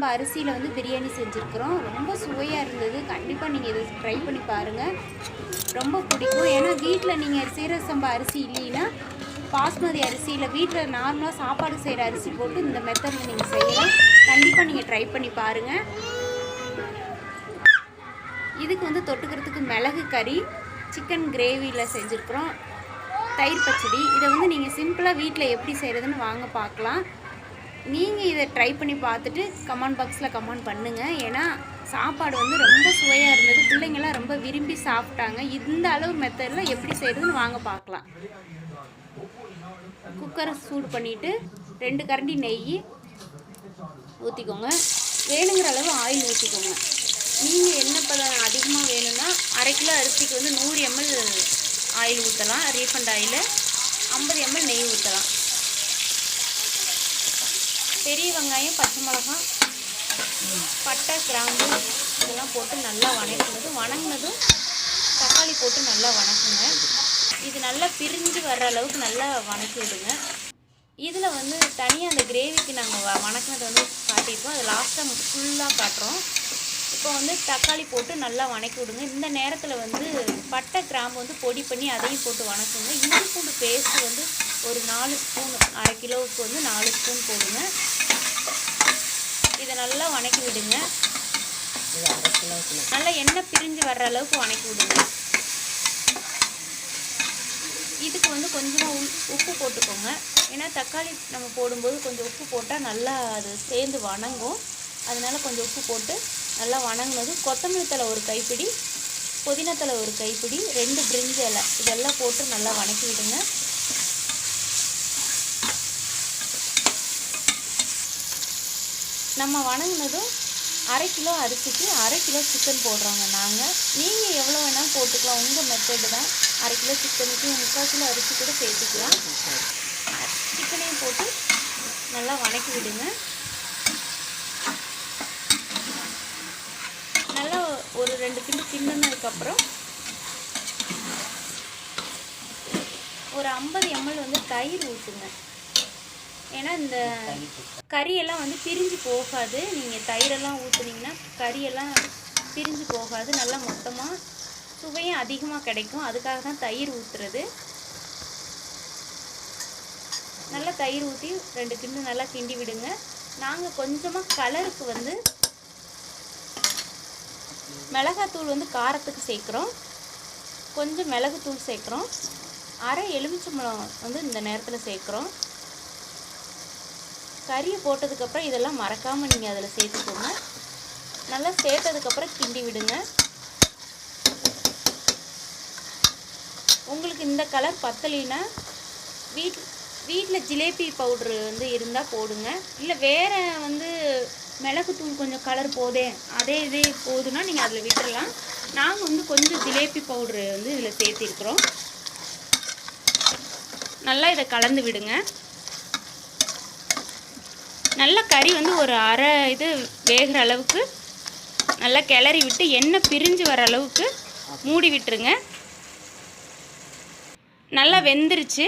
நம்ம அரிசியில் வந்து பிரியாணி செஞ்சுருக்குறோம். ரொம்ப சுவையாக இருந்தது. கண்டிப்பாக நீங்கள் இதை ட்ரை பண்ணி பாருங்கள் ரொம்ப பிடிக்கும். ஏன்னா வீட்டில் நீங்கள் சீரக சம்பா அரிசி இல்லைன்னா பாஸ்மதி அரிசியில் வீட்டில் நார்மலாக சாப்பாடு செய்கிற அரிசி போட்டு இந்த மெத்தடில் நீங்கள் செய்யலாம். கண்டிப்பாக நீங்கள் ட்ரை பண்ணி பாருங்கள் இதுக்கு வந்து தொட்டுக்கிறதுக்கு மிளகு கறி சிக்கன் கிரேவியில் செஞ்சுருக்குறோம். தயிர் பச்சடி. இதை வந்து நீங்கள் சிம்பிளாக வீட்டில் எப்படி செய்கிறதுன்னு வாங்க பார்க்கலாம் நீங்கள் இதை ட்ரை பண்ணி பார்த்துட்டு கமெண்ட் பாக்ஸில் கமெண்ட் பண்ணுங்கள் ஏன்னா சாப்பாடு வந்து ரொம்ப சுவையாக இருந்தது. பிள்ளைங்கள்லாம் ரொம்ப விரும்பி சாப்பிட்டாங்க. இந்த அளவு மெத்தடில் எப்படி செய்கிறதுன்னு வாங்க பார்க்கலாம். குக்கரை சூடு பண்ணிவிட்டு ரெண்டு கரண்டி நெய் ஊற்றிக்கோங்க வேணுங்கிற அளவு ஆயில் ஊற்றிக்கோங்க நீங்கள் என்ன பதம் அதிகமாக வேணும்னா அரை கிலோ அரிசிக்கு வந்து நூறு எம்எல் ஆயில் ஊற்றலாம் ரீஃபண்ட் ஆயில் ஐம்பது எம்எல் நெய் ஊற்றலாம் பெரிய வெங்காயம் பச்சை மிளகாய் பட்டை கிராம்பு இதெல்லாம் போட்டு நல்லா வணக்கினதும் வணங்கினதும் தக்காளி போட்டு நல்லா வணக்குங்க. இது நல்லா பிரிஞ்சு வர்ற அளவுக்கு நல்லா வணக்கி விடுங்க. இதில் வந்து தனியாக அந்த கிரேவிக்கு நாங்கள் வ வணக்கினது வந்து காட்டியிருக்கோம். அது லாஸ்ட்டாக ஃபுல்லாக காட்டுறோம். இப்போ வந்து தக்காளி போட்டு நல்லா வணக்கி விடுங்க. இந்த நேரத்தில் வந்து பட்டை கிராம்பு வந்து பொடி பண்ணி அதையும் போட்டு வணக்குங்க. இஞ்சி பூண்டு பேஸ்ட் வந்து ஒரு நாலு ஸ்பூன் அரை கிலோவுக்கு வந்து நாலு ஸ்பூன் போடுங்க. இதை நல்லா வணக்கி விடுங்க. நல்லா எண்ணெய் பிரிஞ்சு வர்ற அளவுக்கு வணக்கி விடுங்க. இதுக்கு வந்து கொஞ்சமாக உப்பு போட்டுக்கோங்க. ஏன்னா தக்காளி நம்ம போடும்போது கொஞ்சம் உப்பு போட்டால் நல்லா அது சேர்ந்து வணங்கும். அதனால் கொஞ்சம் உப்பு போட்டு நல்லா வணங்கினதும் கொத்தமல்லி தழை ஒரு கைப்பிடி புதினா தலை ஒரு கைப்பிடி ரெண்டு பிரிஞ்சு இலை. இதெல்லாம் போட்டு நல்லா வணக்கி விடுங்க நம்ம வணங்கினதும் அரை கிலோ அரிசிக்கு அரை கிலோ சிக்கன் போடுறோங்க நாங்கள் நீங்கள் எவ்வளோ வேணாலும் போட்டுக்கலாம். உங்கள் மெத்தடு தான். அரை கிலோ சிக்கனுக்கு முக்கால் கிலோ அரிசி கூட சேர்த்துக்கலாம். சிக்கனையும் போட்டு நல்லா வணக்கி விடுங்க நல்லா ஒரு ரெண்டு கிண்டு அதுக்கப்புறம் ஒரு ஐம்பது எம்எல் வந்து தயிர் ஊற்றுங்க. ஏன்னா இந்த கறியெல்லாம் வந்து பிரிஞ்சு போகாது. நீங்கள் தயிரெல்லாம் ஊற்றுனீங்கன்னா கறியெல்லாம் பிரிஞ்சு போகாது. நல்லா மொத்தமாக சுவையும் அதிகமாக கிடைக்கும். அதுக்காக தான் தயிர் ஊற்றுறது நல்லா தயிர் ஊற்றி ரெண்டு கிண்டு நல்லா கிண்டி விடுங்க. நாங்கள் கொஞ்சமாக கலருக்கு வந்து மிளகாத்தூள் வந்து காரத்துக்கு சேர்க்குறோம். கொஞ்சம் மிளகுத்தூள் சேர்க்குறோம். அரை எலுமிச்சம்பழம் வந்து இந்த நேரத்தில் சேர்க்குறோம். கறியை போட்டதுக்கப்புறம் இதெல்லாம் மறக்காமல் நீங்கள் அதில் சேர்த்துக்கோங்க. நல்லா சேர்த்ததுக்கப்புறம் கிண்டி விடுங்க. உங்களுக்கு இந்த கலர் பத்தலைன்னா வீட் வீட்டில் ஜிலேபி பவுட்ரு வந்து இருந்தால் போடுங்க. இல்லை வேறு வந்து மிளகுத்தூள் கொஞ்சம் கலர் போதே அதே இதே போதுன்னா நீங்கள் அதில் விட்டுறலாம். நாங்கள் வந்து கொஞ்சம் ஜிலேபி பவுட்ரு வந்து இதில் சேர்த்திருக்கிறோம். நல்லா இதை கலந்து விடுங்க. நல்லா கறி வந்து ஒரு அரை இது வேகிற அளவுக்கு நல்லா கிளறி விட்டு எண்ணெய் பிரிஞ்சு வர அளவுக்கு மூடி விட்டுருங்க. நல்லா வெந்துருச்சு.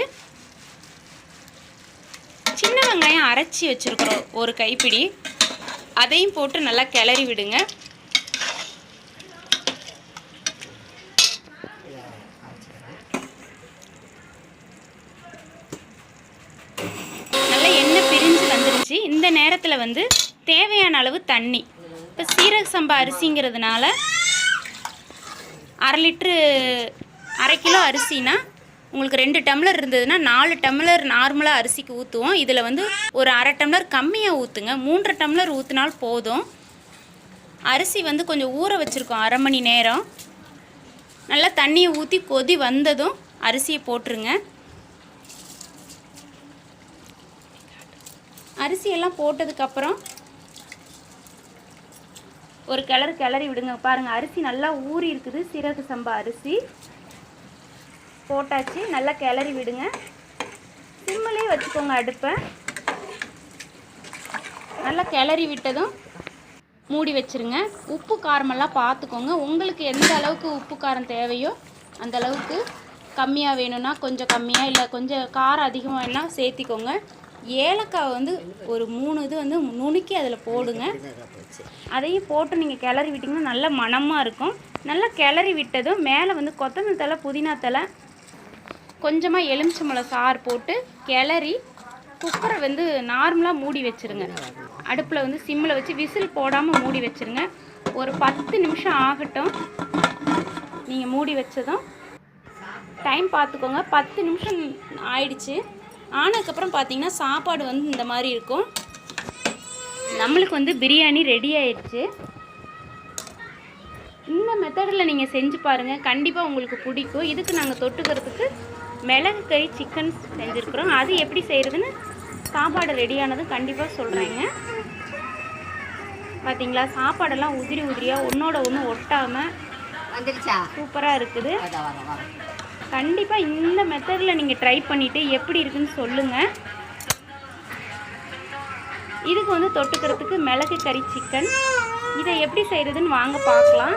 சின்ன வெங்காயம் அரைச்சி வச்சுருக்குறோம் ஒரு கைப்பிடி. அதையும் போட்டு நல்லா கிளறி விடுங்க. நல்லா எண்ணெய் பிரிஞ்சு வந்துருச்சு. இந்த நேரத்தில் வந்து தேவையான அளவு தண்ணி. இப்போ சீரக சம்பா அரிசிங்கிறதுனால அரை லிட்ரு அரை கிலோ அரிசினா உங்களுக்கு ரெண்டு டம்ளர் இருந்ததுன்னா நாலு டம்ளர் நார்மலாக அரிசிக்கு ஊற்றுவோம் இதில் வந்து ஒரு அரை டம்ளர் கம்மியாக ஊற்றுங்க மூன்றரை டம்ளர் ஊற்றினால் போதும். அரிசி வந்து கொஞ்சம் ஊற வச்சுருக்கோம் அரை மணி நேரம். நல்லா தண்ணியை ஊற்றி கொதி வந்ததும் அரிசியை போட்டுருங்க. அரிசியெல்லாம் போட்டதுக்கப்புறம் ஒரு கிளறு கிளறி விடுங்க. பாருங்கள் அரிசி நல்லா ஊறி இருக்குது. சீரக சம்பா அரிசி. போட்டாச்சு. நல்லா கிளறி விடுங்க. சிம்மிலே வச்சுக்கோங்க அடுப்பை. நல்லா கிளறி விட்டதும் மூடி வச்சிருங்க. உப்பு காரமெல்லாம் பார்த்துக்கோங்க. உங்களுக்கு எந்த அளவுக்கு உப்பு காரம் தேவையோ அந்த அளவுக்கு கம்மியாக வேணும்னா கொஞ்சம் கம்மியாக இல்லை கொஞ்சம் காரம் அதிகமாக வேணால் சேர்த்திக்கோங்க. ஏலக்காய் வந்து ஒரு மூணு இது வந்து நுணுக்கி அதில் போடுங்க. அதையும் போட்டு நீங்கள் கிளறி விட்டிங்கன்னா நல்ல மணமாக இருக்கும். நல்லா கிளறி விட்டதும் மேலே வந்து கொத்தமல்லி தழை புதினா தழை கொஞ்சமாக எலுமிச்சம்பழம் சாறு போட்டு கிளறி குக்கரை வந்து நார்மலாக மூடி வச்சுருங்க. அடுப்பில் வந்து சிம்மில் வச்சு விசில் போடாமல் மூடி வச்சுருங்க. ஒரு பத்து நிமிஷம் ஆகட்டும். நீங்கள் மூடி வச்சதும் டைம் பார்த்துக்கோங்க. பத்து நிமிஷம் ஆயிடுச்சு. ஆனதுக்கப்புறம் பார்த்தீங்கன்னா சாப்பாடு வந்து இந்த மாதிரி இருக்கும். நம்மளுக்கு வந்து பிரியாணி ரெடி ஆயிடுச்சு. இந்த மெத்தடில் நீங்கள் செஞ்சு பாருங்கள் கண்டிப்பாக உங்களுக்கு பிடிக்கும். இதுக்கு நாங்கள் தொட்டுக்கிறதுக்கு மிளகு கறி சிக்கன் செஞ்சுருக்குறோம். அது எப்படி செய்கிறதுன்னு சாப்பாடு ரெடியானதும் கண்டிப்பாக சொல்கிறேங்க பார்த்தீங்களா சாப்பாடெல்லாம் உதிரி உதிரியாக ஒன்றோட ஒன்று ஒட்டாமல் சூப்பராக இருக்குது. கண்டிப்பாக இந்த மெத்தடில் நீங்கள் ட்ரை பண்ணிவிட்டு எப்படி இருக்குன்னு சொல்லுங்கள் இதுக்கு வந்து தொட்டுக்கிறதுக்கு மிளகு கறி சிக்கன் இதை எப்படி செய்கிறதுன்னு வாங்க பார்க்கலாம்.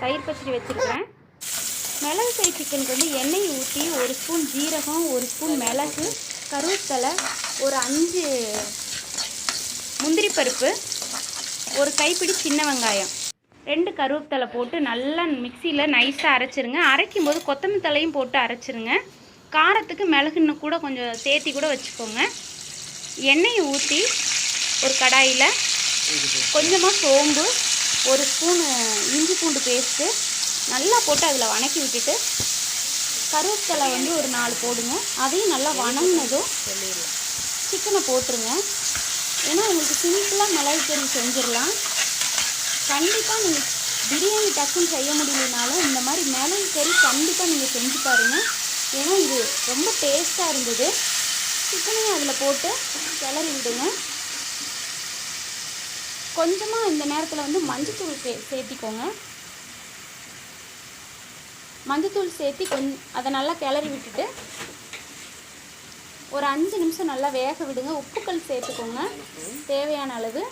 தயிர் பச்சடி வச்சுருக்கிறேன். மிளகு கறி சிக்கனுக்கு வந்து எண்ணெய் ஊற்றி ஒரு ஸ்பூன் ஜீரகம் ஒரு ஸ்பூன் மிளகு கருவேப்பிலை ஒரு அஞ்சு முந்திரி பருப்பு ஒரு கைப்பிடி சின்ன வெங்காயம். ரெண்டு கருவேப்பிலை போட்டு நல்லா மிக்சியில் நைஸாக அரைச்சிருங்க. அரைக்கும் போது கொத்தமல்லி தலையும் போட்டு அரைச்சிருங்க. காரத்துக்கு மிளகுன்னு கூட கொஞ்சம் சேர்த்தி கூட வச்சுக்கோங்க. எண்ணெயை ஊற்றி ஒரு கடாயில் கொஞ்சமாக சோம்பு ஒரு ஸ்பூனு இஞ்சி பூண்டு பேஸ்ட்டு நல்லா போட்டு அதில் வணக்கி விட்டுட்டு கருவேப்பிலை வந்து ஒரு நாலு போடுங்க. அதையும் நல்லா வணங்கினதும் சிக்கனை போட்டுருங்க. ஏன்னா உங்களுக்கு சிம்பிளாக மிளகு கறி செஞ்சிடலாம். கண்டிப்பாக நீங்கள் பிரியாணி டக்குன்னு செய்ய முடியலனாலும் இந்த மாதிரி மிளகு கறி கண்டிப்பாக நீங்கள் செஞ்சு பாருங்கள் ஏன்னா இது ரொம்ப டேஸ்ட்டாக இருந்தது. சிக்கனையும் அதில் போட்டு கிளறி விடுங்க. கொஞ்சமாக இந்த நேரத்தில் வந்து மஞ்சத்தூள் சே சேர்த்திக்கோங்க. மஞ்சத்தூள் சேர்த்தி கொஞ்சம் அதை நல்லா கிளறி விட்டுட்டு ஒரு அஞ்சு நிமிஷம் நல்லா வேக விடுங்க. உப்புக்கல் சேர்த்துக்கோங்க. தேவையான அளவு.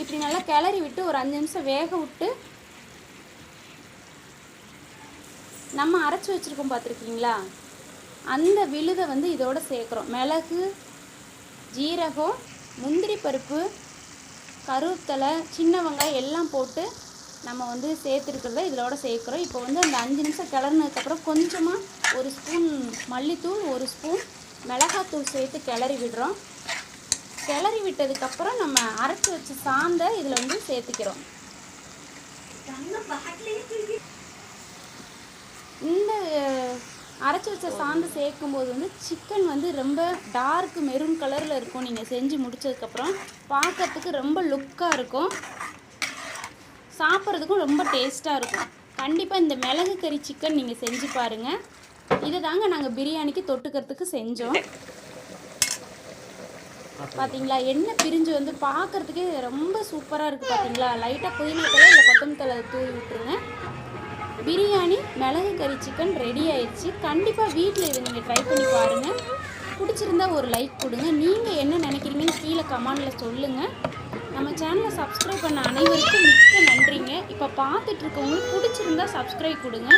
இப்படி நல்லா கிளறி விட்டு ஒரு அஞ்சு நிமிஷம் வேக விட்டு நம்ம அரைச்சி வச்சுருக்கோம் பார்த்துருக்கீங்களா அந்த விழுதை வந்து இதோடு சேர்க்குறோம். மிளகு ஜீரகம் முந்திரி பருப்பு கருவேப்பிலை சின்ன வெங்காயம் எல்லாம் போட்டு நம்ம வந்து சேர்த்துருக்கிறத இதோட சேர்க்குறோம். இப்போ வந்து அந்த அஞ்சு நிமிஷம் கிளறினதுக்கப்புறம் கொஞ்சமாக ஒரு ஸ்பூன் மல்லித்தூள் ஒரு ஸ்பூன் மிளகாத்தூள் சேர்த்து கிளறி விடுறோம். கிளறி விட்டதுக்கப்புறம் நம்ம அரைச்சி வச்ச சாந்தை இதில் வந்து சேர்த்துக்கிறோம் இந்த அரைச்சி வச்ச சாந்து சேர்க்கும்போது வந்து சிக்கன் வந்து ரொம்ப டார்க் மெரூன் கலரில் இருக்கும். நீங்கள் செஞ்சு முடிச்சதுக்கப்புறம் பார்க்கறதுக்கு ரொம்ப லுக்காக இருக்கும். சாப்பிட்றதுக்கும் ரொம்ப டேஸ்ட்டாக இருக்கும். கண்டிப்பாக இந்த மிளகு கறி சிக்கன் நீங்கள் செஞ்சு பாருங்கள் இதை தாங்க நாங்கள் பிரியாணிக்கு தொட்டுக்கிறதுக்கு செஞ்சோம். பார்த்தீங்களா எண்ணெய் பிரிஞ்சு வந்து பார்க்கறதுக்கே ரொம்ப சூப்பராக இருக்குது பார்த்தீங்களா லைட்டாக புதினா தலை இல்லை கொத்தமல்லி தலை தூவி விட்டுருங்க. பிரியாணி மிளகு கறி சிக்கன் ரெடி ஆயிடுச்சு. கண்டிப்பாக வீட்டில் இதை நீங்கள் ட்ரை பண்ணி பாருங்கள் பிடிச்சிருந்தா ஒரு லைக் கொடுங்க. நீங்கள் என்ன நினைக்கிறீங்கன்னு கீழே கமெண்டில் சொல்லுங்கள் நம்ம சேனலை சப்ஸ்கிரைப் பண்ண அனைவருக்கும் மிக்க நன்றிங்க. இப்போ பார்த்துட்டு இருக்கவங்களுக்கு பிடிச்சிருந்தா சப்ஸ்கிரைப் கொடுங்க.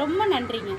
ரொம்ப நன்றிங்க.